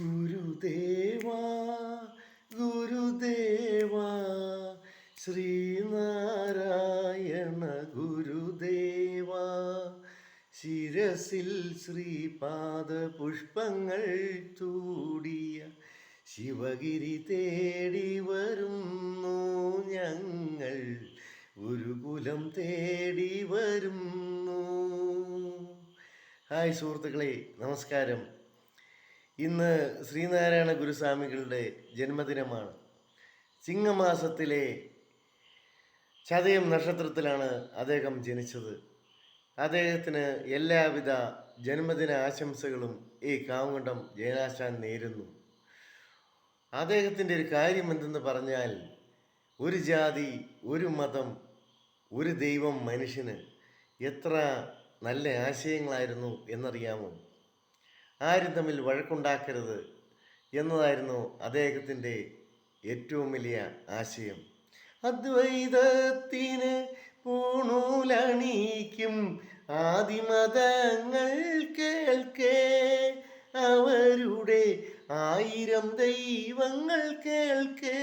ഗുരുദേവാ ഗുരുദേവാ ശ്രീനാരായണ ഗുരുദേവാ. ശിരസിൽ ശ്രീപാദ പുഷ്പങ്ങൾ ചൂടിയ ശിവഗിരി തേടി വരുന്നു ഞങ്ങൾ. ഗുരുകുലം തേടി വരുന്നു. ഹായ് സുഹൃത്തുക്കളെ നമസ്കാരം. ഇന്ന് ശ്രീനാരായണ ഗുരുസ്വാമികളുടെ ജന്മദിനമാണ്. ചിങ്ങമാസത്തിലെ ചതയം നക്ഷത്രത്തിലാണ് അദ്ദേഹം ജനിച്ചത്. അദ്ദേഹത്തിന് എല്ലാവിധ ജന്മദിന ആശംസകളും ഈ കാവുകണ്ടം ജയനാശാൻ നേരുന്നു. അദ്ദേഹത്തിന്റെ ഒരു കാര്യം എന്തെന്ന് പറഞ്ഞാൽ ഒരു ജാതി ഒരു മതം ഒരു ദൈവം മനുഷ്യന് എത്ര നല്ല ആശയങ്ങളായിരുന്നു എന്നറിയാമോ? ആരും തമ്മിൽ വഴക്കുണ്ടാക്കരുത് എന്നതായിരുന്നു അദ്ദേഹത്തിന്റെ ഏറ്റവും വലിയ ആശയം. അദ്വൈതത്തിന് പൂണൂലണിക്കും ആദിമതങ്ങൾ കേൾക്കേ അവരുടെ ആയിരം ദൈവങ്ങൾ കേൾക്കേ.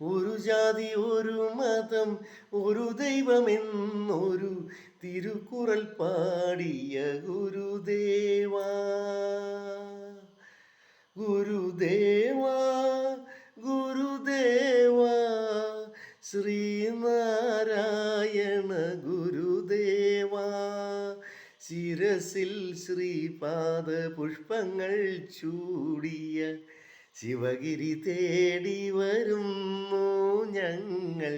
ഒരു ജാതി ഒരു മതം ഒരു ദൈവമെന്നൊരു തിരുക്കുറൽ പാടിയ ഗുരുദേവാ ഗുരുദേവാ ശ്രീനാരായണ ഗുരുദേവാ. ശിരസിൽ ശ്രീപാദ പുഷ്പങ്ങൾ ചൂടിയ ശിവഗിരി തേടി വരുന്നു ഞങ്ങൾ.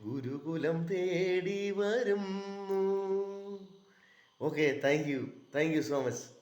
ഗുരുകുലം തേടി വരുന്നു. Okay thank you thank you so much